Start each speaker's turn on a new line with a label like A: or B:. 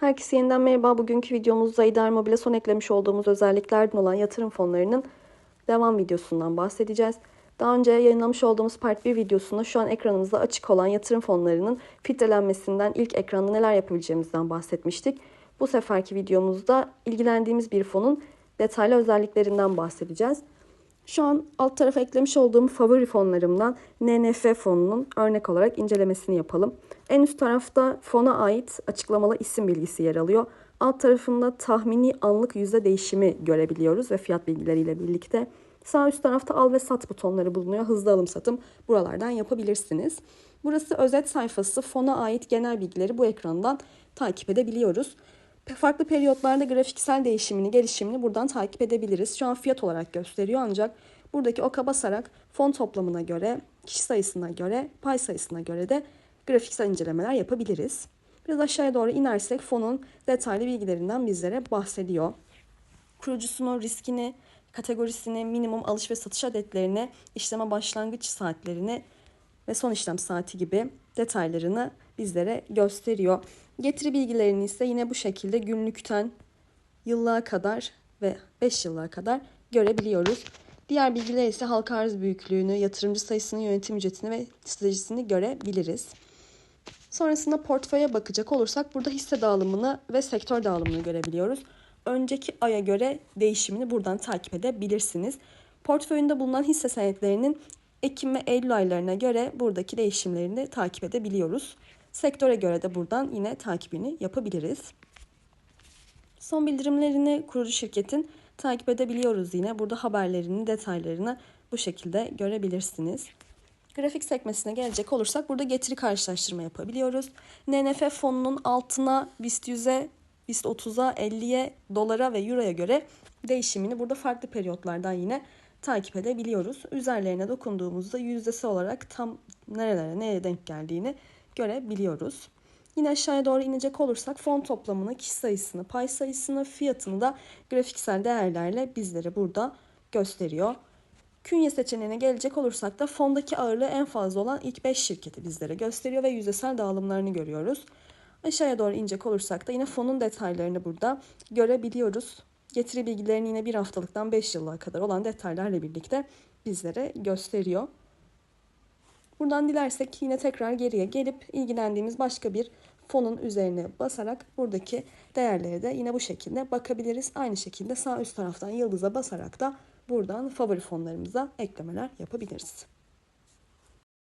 A: Herkese yeniden merhaba. Bugünkü videomuzda İdar Mobil'e son eklemiş olduğumuz özelliklerden olan yatırım fonlarının devam videosundan bahsedeceğiz. Daha önce yayınlamış olduğumuz Part 1 videosunda şu an ekranımızda açık olan yatırım fonlarının filtrelenmesinden ilk ekranda neler yapabileceğimizden bahsetmiştik. Bu seferki videomuzda ilgilendiğimiz bir fonun detaylı özelliklerinden bahsedeceğiz. Şu an alt tarafa eklemiş olduğum favori fonlarımdan NNF fonunun örnek olarak incelemesini yapalım. En üst tarafta fona ait açıklamalı isim bilgisi yer alıyor. Alt tarafında tahmini anlık yüzde değişimi görebiliyoruz ve fiyat bilgileriyle birlikte. Sağ üst tarafta al ve sat butonları bulunuyor. Hızlı alım satım buralardan yapabilirsiniz. Burası özet sayfası. Fona ait genel bilgileri bu ekrandan takip edebiliyoruz. Farklı periyotlarda grafiksel değişimini, gelişimini buradan takip edebiliriz. Şu an fiyat olarak gösteriyor ancak buradaki oka basarak fon toplamına göre, kişi sayısına göre, pay sayısına göre de grafiksel incelemeler yapabiliriz. Biraz aşağıya doğru inersek fonun detaylı bilgilerinden bizlere bahsediyor. Kurucusunun riskini, kategorisini, minimum alış ve satış adetlerini, işleme başlangıç saatlerini ve son işlem saati gibi detaylarını bizlere gösteriyor. Getiri bilgilerini ise yine bu şekilde günlükten yıllığa kadar ve 5 yıllığa kadar görebiliyoruz. Diğer bilgiler ise halka arz büyüklüğünü, yatırımcı sayısını, yönetim ücretini ve stratejisini görebiliriz. Sonrasında portföye bakacak olursak burada hisse dağılımını ve sektör dağılımını görebiliyoruz. Önceki aya göre değişimini buradan takip edebilirsiniz. Portföyünde bulunan hisse senetlerinin Ekim ve Eylül aylarına göre buradaki değişimlerini takip edebiliyoruz. Sektöre göre de buradan yine takibini yapabiliriz. Son bildirimlerini kurucu şirketin takip edebiliyoruz yine. Burada haberlerini, detaylarını bu şekilde görebilirsiniz. Grafik sekmesine gelecek olursak burada getiri karşılaştırma yapabiliyoruz. NNF fonunun altına BIST 100'e, BIST 30'a, 50'ye, dolara ve euroya göre değişimini burada farklı periyotlardan yine takip edebiliyoruz. Üzerlerine dokunduğumuzda yüzdesi olarak tam nerelere nereye denk geldiğini görebiliyoruz. Yine aşağıya doğru inecek olursak fon toplamını, kişi sayısını, pay sayısını, fiyatını da grafiksel değerlerle bizlere burada gösteriyor. Künye seçeneğine gelecek olursak da fondaki ağırlığı en fazla olan ilk 5 şirketi bizlere gösteriyor ve yüzdesel dağılımlarını görüyoruz. Aşağıya doğru inecek olursak da yine fonun detaylarını burada görebiliyoruz. Getiri bilgilerini yine bir haftalıktan 5 yıllığa kadar olan detaylarla birlikte bizlere gösteriyor. Buradan dilersek yine tekrar geriye gelip ilgilendiğimiz başka bir fonun üzerine basarak buradaki değerlere de yine bu şekilde bakabiliriz. Aynı şekilde sağ üst taraftan yıldıza basarak da buradan favori fonlarımıza eklemeler yapabiliriz.